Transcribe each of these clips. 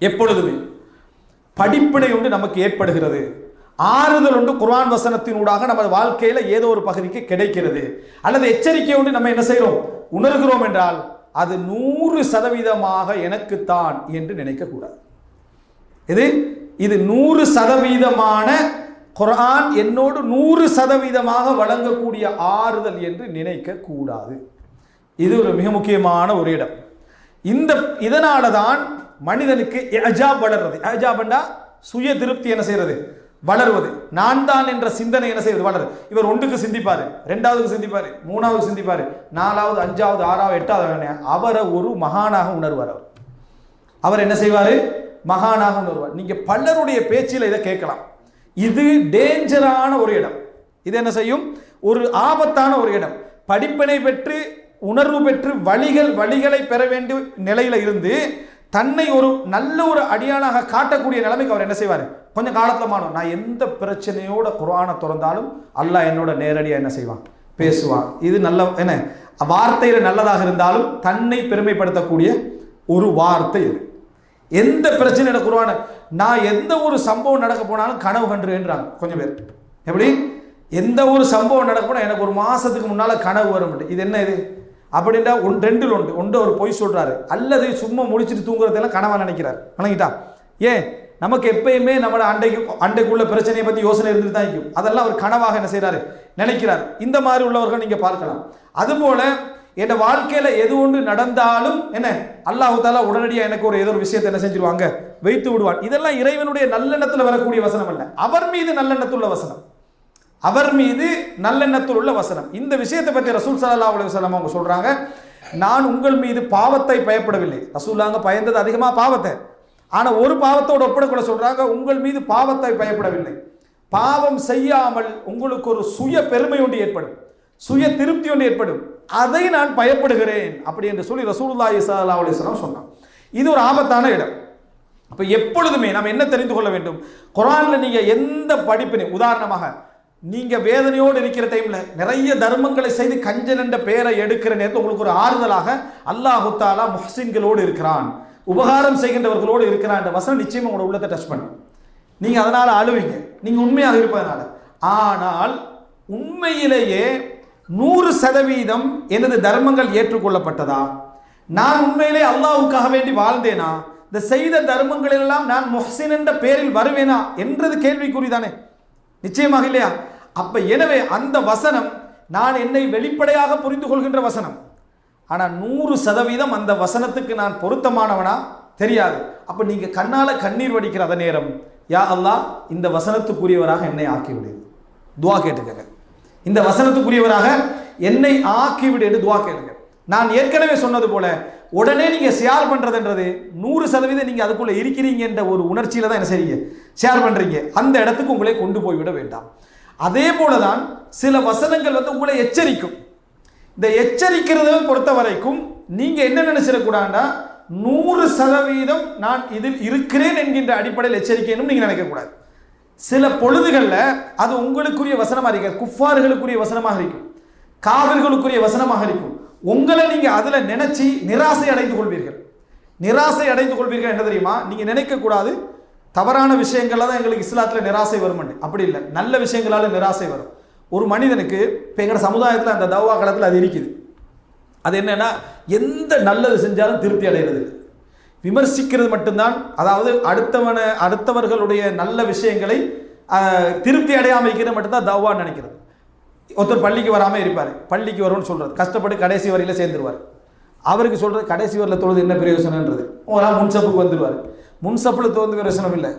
எப்பொழுதுமே. படிப்பினை ஒன்று நமக்கு ஏற்படுகிறது. ஆறுதல் ஒன்று குர்ஆன் வசனத்தினூடாக நமது வாழ்க்கையில் ஏதோ ஒரு பகுதிக்கு கிடைக்கிறது. அல்லது எச்சரிக்கை ஒன்று நம்ம என்ன செய்கிறோம் உணர்கிறோம் என்றால் அது நூறு சதவீதமாக எனக்குத்தான் என்று நினைக்கக்கூடாது. இது இது நூறு சதவீதமான குர்ஆன் என்னோடு நூறு சதவீதமாக வழங்கக்கூடிய ஆறுதல் என்று நினைக்கக்கூடாது. இது ஒரு மிக முக்கியமான ஒரு இடம். இந்த இதனால தான் மனிதனுக்கு அஜாப் வளர்றது. எஜாப்னா சுய திருப்தி என்ன செய்யறது வளர்வது. நான் தான் என்ற சிந்தனை என்ன செய்வது? வளருது இவர் ஒன்றுக்கு சிந்திப்பாரு. ரெண்டாவதுக்கு சிந்திப்பாரு. மூணாவது சிந்திப்பாரு. நாலாவது அஞ்சாவது ஆறாவது எட்டாவது அவரை ஒரு மகானாக உணர்வார் அவர். அவர் என்ன செய்வார்? மகானாக உணர்வார். நீங்க பலருடைய பேச்சில் இதை கேட்கலாம். இது டேஞ்சரான ஒரு இடம். இது என்ன செய்யும்? ஒரு ஆபத்தான ஒரு இடம். படிப்பினை பெற்று உணர்வு பெற்று வழிகள் வழிகளை பெற வேண்டிய நிலையில இருந்து தன்னை ஒரு நல்ல ஒரு அடியானாக காட்டக்கூடிய நிலைமைக்கு அவர் என்ன செய்வார்? கொஞ்சம் காலத்தில் மாறும் நான் எந்த பிரச்சனையோட குரானை திறந்தாலும் அல்லாஹ் என்னோட நேரடியாக என்ன செய்வான்? பேசுவான். இது நல்ல என்ன? வார்த்தையில் நல்லதாக இருந்தாலும் தன்னை பெருமைப்படுத்தக்கூடிய ஒரு வார்த்தை இது. எந்த பிரச்சனையோட எனக்கு குருவான நான் எந்த ஒரு சம்பவம் நடக்க போனாலும் கனவு கண்டுன்றாங்க கொஞ்சம் பேர். எப்படி? எந்த ஒரு சம்பவம் நடக்க போனால் எனக்கு ஒரு மாதத்துக்கு முன்னால் கனவு வரும் இது என்ன இது? அப்படின்னா ஒன் ரெண்டில் ஒன்று. ஒன்று அவர் பொய் சொல்கிறாரு அல்லது சும்மா முடிச்சுட்டு தூங்குறதெல்லாம் கனவாக நினைக்கிறார். வணங்கிட்டா. ஏன்? நமக்கு எப்பயுமே நம்ம அண்டைக்கு அண்டைக்குள்ள பிரச்சனையை பற்றி யோசனை இருந்துட்டு தான் இருக்கும் அதெல்லாம் அவர் கனவாக என்ன செய்கிறாரு நினைக்கிறார். இந்த மாதிரி உள்ளவர்கள் நீங்கள் பார்க்கலாம். அதுபோல் என் வாழ்க்கையில் எது ஒன்று நடந்தாலும் என்ன? அல்லாஹு தாலா உடனடியாக எனக்கு ஒரு ஏதோ ஒரு விஷயத்தை என்ன செஞ்சிருவாங்க? வைத்து விடுவான். இதெல்லாம் இறைவனுடைய நல்லெண்ணத்தில் வரக்கூடிய வசனம் அல்ல. அவர் மீது நல்லெண்ணத்துள்ள வசனம். அவர் மீது நல்லெண்ணத்தில் உள்ள வசனம். இந்த விஷயத்தை பற்றி ரசூல் சல்லா அலி வசலம் அவங்க சொல்கிறாங்க நான் உங்கள் மீது பாவத்தை பயப்படவில்லை. ரசூல்லாங்க பயந்தது அதிகமாக பாவத்தை. ஆனால் ஒரு பாவத்தோடு ஒப்பிடக்கூட சொல்கிறாங்க உங்கள் மீது பாவத்தை பயப்படவில்லை. பாவம் செய்யாமல் உங்களுக்கு ஒரு சுய பெருமை ஒன்று ஏற்படும். சுய திருப்தி ஒன்று ஏற்படும். அதை நான் பயப்படுகிறேன் அப்படி என்று சொல்லி ரசூலுல்லாஹி ஸல்லல்லாஹு அலைஹி வஸல்லம் சொன்னான். இது ஒரு ஆபத்தான இடம். அப்போ எப்பொழுதுமே நாம் என்ன தெரிந்து கொள்ள வேண்டும்? குரானில் நீங்கள் எந்த படிப்பினை உதாரணமாக நீங்க வேதனையோடு இருக்கிற டைம்ல நிறைய தர்மங்களை செய்து கஞ்சன் என்ற பெயரை எடுக்கிற நேரத்தில் உங்களுக்கு ஒரு ஆறுதலாக அல்லாஹு தாலா முஹ்சின்களோடு இருக்கிறான். உபகாரம் செய்கின்றவர்களோடு இருக்கிறான் என்ற வசனம் நிச்சயமா உங்களோட உள்ளத்தை டச் பண்ணும். நீங்க அதனால அழுவீங்க. நீங்க உண்மையாக இருப்பதனால. ஆனால் உண்மையிலேயே நூறு சதவீதம் எனது தர்மங்கள் ஏற்றுக்கொள்ளப்பட்டதா? நான் உண்மையிலே அல்லாவுக்காக வேண்டி வாழ்ந்தேனா? இந்த செய்த தர்மங்களெல்லாம் நான் முஹசின் என்ற பெயரில் வருவேனா? என்றது கேள்விக்குறிதானே. நிச்சயமாக இல்லையா? அப்ப எனவே அந்த வசனம் நான் என்னை வெளிப்படையாக புரிந்து கொள்கின்ற வசனம். ஆனால் நூறு சதவீதம் அந்த வசனத்துக்கு நான் பொருத்தமானவனா? தெரியாது. அப்ப நீங்க கண்ணால கண்ணீர் வடிக்கிற அத நேரம் யா அல்லா இந்த வசனத்துக்குரியவராக என்னை ஆக்கி துவா கேட்டுக்கங்க. இந்த வசனத்துக்குரியவராக என்னை ஆக்கிவிடு என்று துவா கேளுங்க. நான் ஏற்கனவே சொன்னது போல உடனே நீங்க ஷேர் பண்றதுன்றது நூறு சதவீதம் நீங்க அதுக்குள்ள இருக்கிறீங்கன்ற ஒரு உணர்ச்சியில தான் என்ன செய்றீங்க? ஷேர் பண்றீங்க. அந்த இடத்துக்கு உங்களை கொண்டு போய் விட வேண்டாம். அதே போல தான் சில வசனங்கள் வந்து உங்களை எச்சரிக்கும். இந்த எச்சரிக்கிறத பொறுத்த வரைக்கும் நீங்கள் என்ன நினைச்சிடக்கூடாதுன்னா நூறு சதவீதம் நான் இதில் இருக்கிறேன் என்கின்ற அடிப்படையில் எச்சரிக்கைன்னு நீங்கள் நினைக்கக்கூடாது. சில பொழுதுகளில் அது உங்களுக்குரிய வசனமாக இருக்காது. குஃபார்களுக்குரிய வசனமாக இருக்கும். காவிர்களுக்குரிய வசனமாக இருக்கும். உங்களை நீங்கள் அதில் நினச்சி நிராசை அடைந்து கொள்வீர்கள். நிராசை அடைந்து கொள்வீர்கள் என்ன தெரியுமா? நீங்கள் நினைக்கக்கூடாது தவறான விஷயங்கள்ல தான் எங்களுக்கு இஸ்லாத்தில் நிராசை வரும் அப்படி இல்லை. நல்ல விஷயங்களால நிராசை வரும். ஒரு மனிதனுக்கு இப்போ எங்களோட சமுதாயத்தில் அந்த தவா காலத்தில் அது இருக்குது. அது என்னென்னா எந்த நல்லது செஞ்சாலும் திருப்தி அடைகிறது விமர்சிக்கிறது மட்டும்தான். அதாவது அடுத்தவன அடுத்தவர்களுடைய நல்ல விஷயங்களை திருப்தி அடையாமல் வைக்கிறது மட்டும்தான் தவான்னு நினைக்கிறது. ஒருத்தர் பள்ளிக்கு வராமல் இருப்பார். பள்ளிக்கு வரும்னு சொல்கிறது கஷ்டப்பட்டு கடைசி வரையில் சேர்ந்துருவார். அவருக்கு சொல்கிறது கடைசி வரையில் தொழுது என்ன பிரயோசனன்றது ஒரு முன்சப்புக்கு வந்துடுவார் முன்சப்பில் தோந்து விரசனம் இல்லை.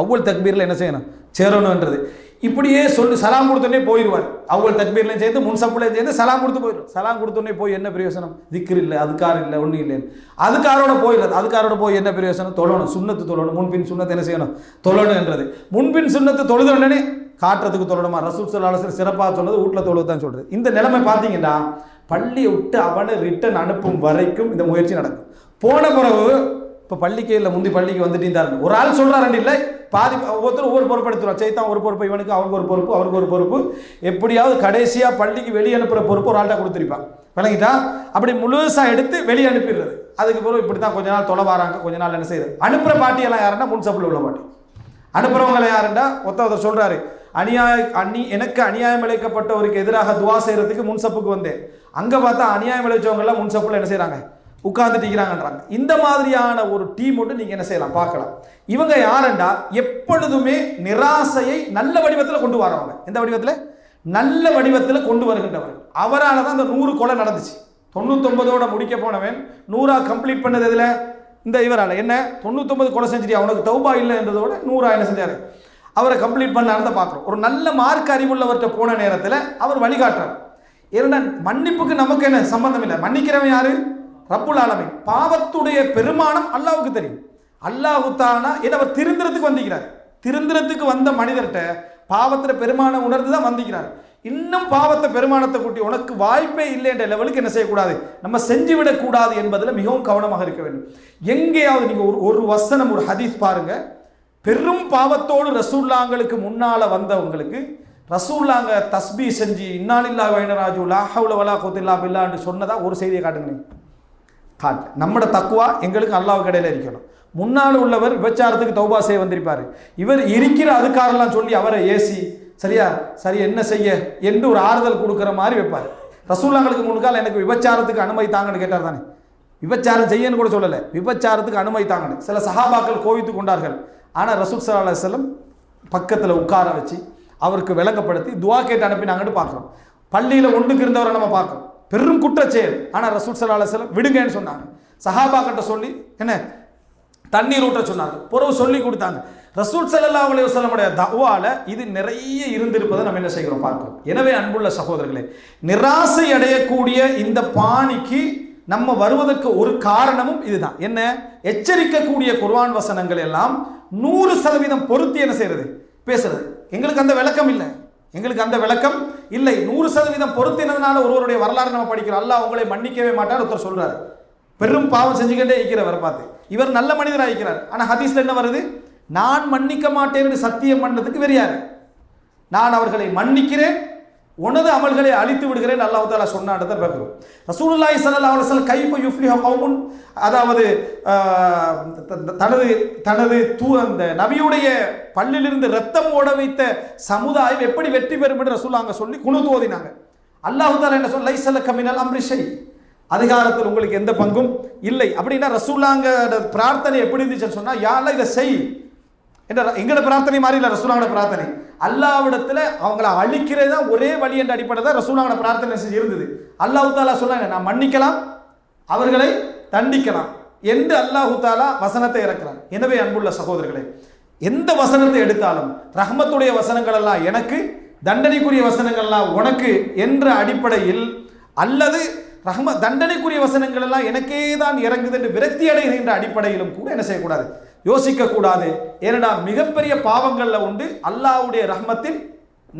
அவ்வளோ தக்பீரில் என்ன செய்யணும்? சேரணுன்றது இப்படியே சொல்லி சலாம் கொடுத்தோடனே போயிடுவார் அவ்வளவு தக்பீர்லையும் சேர்ந்து முன்சப்புலையும் சேர்ந்து சலாம் கொடுத்து போயிடும் சலாம் கொடுத்தோடனே போய் என்ன பிரயோசனம்? திக்கர் இல்லை அதுக்கார் இல்லை ஒன்றும் இல்லைன்னு. அதுக்காரோட போயிடுறது. அதுக்காரோட போய் என்ன பிரயோசனம்? தொழணும் சுண்ணத்து தொழணும். முன்பின் சுண்ணத்தை என்ன செய்யணும்? தொழணுன்றது முன்பின் சுண்ணத்து தொழுத உடனே காட்டுறதுக்கு தொழணுமா? ரசூல் சொல்லாசர் சிறப்பாக சொன்னது வீட்டில் தொழுது சொல்கிறது இந்த நிலைமை பார்த்தீங்கன்னா பள்ளியை விட்டு அவனை ரிட்டன் அனுப்பும் வரைக்கும் இந்த முயற்சி நடக்கும். போன பிறகு இப்போ பள்ளிக்கு இல்லை முந்தி பள்ளிக்கு வந்துட்டு இருந்தாரு. ஒரு ஆள் சொல்றாரு இல்லை. பாதி ஒவ்வொருத்தரும் ஒவ்வொரு பொறுப்பு எடுத்துருவார் சைத்தான் ஒரு பொறுப்பு இவனுக்கு அவனுக்கு ஒரு பொறுப்பு அவருக்கு ஒரு பொறுப்பு. எப்படியாவது கடைசியாக பள்ளிக்கு வெளியே அனுப்புகிற பொறுப்பு ஒரு ஆள்கிட்ட கொடுத்துருப்பான் விளங்கிட்டா? அப்படி முழுசாக எடுத்து வெளியே அனுப்பிடுறது. அதுக்கு பிறகு இப்படி தான் கொஞ்ச நாள் தொலை வராங்க. கொஞ்ச நாள் என்ன செய்யுது? அனுப்புகிற பாட்டியெல்லாம் யாருன்னா முன்சப்பில் உள்ள பாட்டி. அனுப்புகிறவங்களை யாருண்டா ஒத்த ஒருத்தர் சொல்கிறாரு அநியாய அந்நி எனக்கு அநியாயம் இழைக்கப்பட்டவருக்கு எதிராக துவா செய்கிறதுக்கு முன்சப்புக்கு வந்தேன். அங்கே பார்த்தா அநியாயம் இழைச்சவங்கெல்லாம் முன்சப்பில் என்ன செய்கிறாங்க உட்கார்ந்துட்டு இருக்கிறாங்கன்றாங்க இந்த மாதிரியான ஒரு டீம் ஒன்று நீங்கள் என்ன செய்யலாம்? பார்க்கலாம். இவங்க யாருண்டா? எப்பொழுதுமே நிராசையை நல்ல வடிவத்தில் கொண்டு வரவங்க. எந்த வடிவத்தில்? நல்ல வடிவத்தில் கொண்டு வருகின்றவர் அவரால் தான் அந்த நூறு கொலை நடந்துச்சு. தொண்ணூத்தொன்பதோட முடிக்க போனவன் நூறா கம்ப்ளீட் பண்ணது இதில் இந்த இவரால். என்ன? தொண்ணூத்தொன்பது கொலை செஞ்சிட்டு அவனுக்கு தௌபா இல்லை என்றதோட நூறா என்ன செஞ்சார்? அவரை கம்ப்ளீட் பண்ணார்னு தான் பார்க்குறோம். ஒரு நல்ல மார்க் அறிவுள்ளவர்கிட்ட போன நேரத்தில் அவர் வழிகாட்டுறார். ஏன்னா மன்னிப்புக்கு நமக்கு என்ன? சம்பந்தம் இல்லை. மன்னிக்கிறவன் யாரு? ரப்புல் ஆலமை பாவத்துடைய பெருமானம் அல்லாவுக்கு தெரியும். அல்லாஹு தானா ஏன்னா அவர் திருந்திரத்துக்கு வந்திருக்கிறார். திருந்திரத்துக்கு வந்த மனிதர்கிட்ட பாவத்தில் பெருமானம் உணர்ந்து தான் வந்திருக்கிறார். இன்னும் பாவத்தை பெருமானத்தை கூட்டி உனக்கு வாய்ப்பே இல்லை என்ற லெவலுக்கு என்ன செய்யக்கூடாது? நம்ம செஞ்சு விடக்கூடாது என்பதில் மிகவும் கவனமாக இருக்க வேண்டும். எங்கேயாவது நீங்கள் ஒரு ஒரு வசனம் ஒரு ஹதீஸ் பாருங்க. பெரும் பாவத்தோடு ரசூல்லாங்களுக்கு முன்னால் வந்தவங்களுக்கு ரசூல்லாங்க தஸ்பி செஞ்சு இன்னாலில்லா வைனராஜு லாஹவுல வலா கொத்தில்லா பில்லான்னு சொன்னதா ஒரு செய்தியை காட்டுங்க ஹார்ட் நம்மட தக்குவா எங்களுக்கு அல்லாவுக்கு இடையில இருக்கணும். முன்னால் உள்ளவர் விபச்சாரத்துக்கு தௌபா செய்ய வந்திருப்பார். இவர் இருக்கிற அதுக்காரெல்லாம் சொல்லி அவரை ஏசி சரியா? சரி என்ன செய்ய? என்று ஒரு ஆறுதல் கொடுக்குற மாதிரி வைப்பார். ரசூல்லாங்களுக்கு முன்னால் எனக்கு விபச்சாரத்துக்கு அனுமதி தாங்கன்னு கேட்டார் தானே? விபச்சாரம் செய்யன்னு கூட சொல்லலை. விபச்சாரத்துக்கு அனுமதி தாங்கன்னு. சில சஹாபாக்கள் கோவித்து கொண்டார்கள். ஆனால் ரசூல் சல்லா செல்லம் பக்கத்தில் உட்கார வச்சு அவருக்கு விளங்கப்படுத்தி துவா கேட்டு அனுப்பினாங்கன்னு பார்க்குறோம். பள்ளியில் ஒன்றுக்கு இருந்தவரை நம்ம பார்க்குறோம். பெரும் குற்றச்செயல். ஆனால் ரசூல் சல்லா அலைஹி விடுங்கன்னு சொன்னாங்க. சஹாபா கிட்ட சொல்லி என்ன? தண்ணீர் ஊற்ற சொன்னாங்க. பிறகு சொல்லி கொடுத்தாங்க. ரசூல் சல்லா அலைஹி வஸல்லமுடைய தவால இது நிறைய இருந்திருப்பதை நம்ம என்ன செய்கிறோம் பார்க்கிறோம். எனவே அன்புள்ள சகோதரர்களே நிராசை அடையக்கூடிய இந்த பாணிக்கு நம்ம வருவதற்கு ஒரு காரணமும் இதுதான். என்ன? எச்சரிக்கக்கூடிய குர்வான் வசனங்கள் எல்லாம் நூறு சதவீதம் பொருத்தி என்ன செய்யறது பேசுறது. எங்களுக்கு அந்த விளக்கம் இல்லை. எங்களுக்கு அந்த விளக்கம் இல்லை நூறு சதவீதம் பொருத்தினதுனால ஒருவருடைய வரலாறு நம்ம படிக்கிறோம். அல்ல உங்களை மன்னிக்கவே மாட்டார் ஒருத்தர் சொல்றாரு. பெரும் பாவம் செஞ்சுக்கிட்டே இருக்கிறவர் பார்த்து. இவர் நல்ல மனிதராக இருக்கிறார். ஆனால் ஹதீஸ்ல என்ன வருது? நான் மன்னிக்க மாட்டேன் என்று சத்தியம் பண்ணதுக்கு வெறியாரு. நான் அவர்களை மன்னிக்கிறேன் உனது அமல்களை அழித்து விடுகிறேன். அல்லாஹ் தாலா சொன்னான்றதை பார்க்குறோம் ரசூலுல்லாஹி சல்லா அலைஹி வஸல்லம் கைஃப யுஃப்லிஹு கௌமுன். அதாவது த- தனது தனது தூ அந்த நபியுடைய பல்லிலிருந்து ரத்தம் ஓட வைத்த சமுதாயம் எப்படி வெற்றி பெறும் என்று ரசூல்லா அங்கே சொல்லி குணுத்து தோதினாங்க அல்லாஹு தாலா என்ன சொல்ல லைசல கமினல் அம்ரிஷை அதிகாரத்தில் உங்களுக்கு எந்த பங்கும் இல்லை. அப்படின்னா ரசூல்லாங்க பிரார்த்தனை எப்படி இருந்துச்சுன்னு சொன்னால் யாரெல்லாம் இதை செய். என்ற எங்களோட பிரார்த்தனை மாதிரி இல்லை ரசூலாவோட பிரார்த்தனை. அல்லாவிடத்தில் அவங்கள அழிக்கிறது தான் ஒரே வழி என்ற அடிப்படை தான் ரசூலாவோட பிரார்த்தனை செஞ்சு இருந்தது. அல்லாஹு தாலா சொன்னாங்க நான் மன்னிக்கலாம் அவர்களை தண்டிக்கலாம். என்று அல்லாஹு தாலா வசனத்தை இறக்கிறான்? எனவே அன்புள்ள சகோதரர்களே எந்த வசனத்தை எடுத்தாலும் ரஹ்மத்துடைய வசனங்கள் எல்லாம் எனக்கு தண்டனைக்குரிய வசனங்கள் எல்லாம் உனக்கு என்ற அடிப்படையில் அல்லது ரஹ்ம தண்டனைக்குரிய வசனங்கள் எல்லாம் எனக்கே தான் இறங்குது என்று விரக்தி அடைகின்ற அடிப்படையிலும் கூட என்ன செய்யக்கூடாது? யோசிக்கக்கூடாது. ஏனடா மிகப்பெரிய பாவங்களில் உண்டு அல்லாவுடைய ரஹ்மத்தில்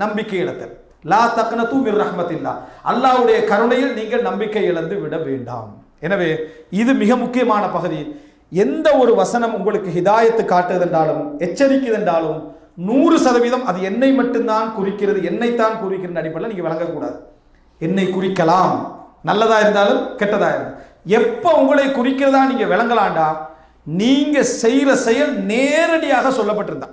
நம்பிக்கை இழத்தல். லா தக்ன தூமிர் ரஹ்மத்தில்லா. அல்லாவுடைய கருணையில் நீங்கள் நம்பிக்கை இழந்து விட வேண்டாம். எனவே இது மிக முக்கியமான பகுதி. எந்த ஒரு வசனம் உங்களுக்கு ஹிதாயத்து காட்டுதென்றாலும் எச்சரிக்குதென்றாலும் நூறு சதவீதம் அது என்னை மட்டும்தான் குறிக்கிறது என்னைத்தான் குறிக்கிற அடிப்படையில் நீங்கள் வழங்கக்கூடாது என்னை குறிக்கலாம். நல்லதா இருந்தாலும் கெட்டதாக இருந்தாலும். எப்போ உங்களை குறிக்கிறதா நீங்கள் விளங்கலாண்டா நீங்க செய்யற செயல் நேரடியாக சொல்லப்பட்டிருந்தா.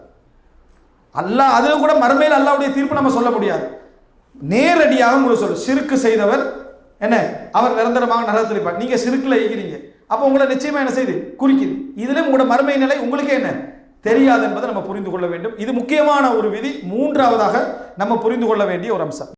அல்லாஹ் அதில் கூட மறுமையில் அல்லாவுடைய தீர்ப்பு நம்ம சொல்ல முடியாது. நேரடியாக உங்களுக்கு சொல்லு. சிறுக்கு செய்தவர் என்ன? அவர் நிரந்தரமாக நரகத்தில் இருப்பார் நீங்க சிறுக்குல இருக்கிறீங்க அப்போ உங்களை நிச்சயமா என்ன செய்யுது? குறிக்குது. இதிலும் உங்களோட மறுமை நிலை உங்களுக்கே என்ன? தெரியாது என்பதை நம்ம புரிந்து கொள்ள வேண்டும். இது முக்கியமான ஒரு விதி. மூன்றாவதாக நம்ம புரிந்து கொள்ள வேண்டிய ஒரு அம்சம்.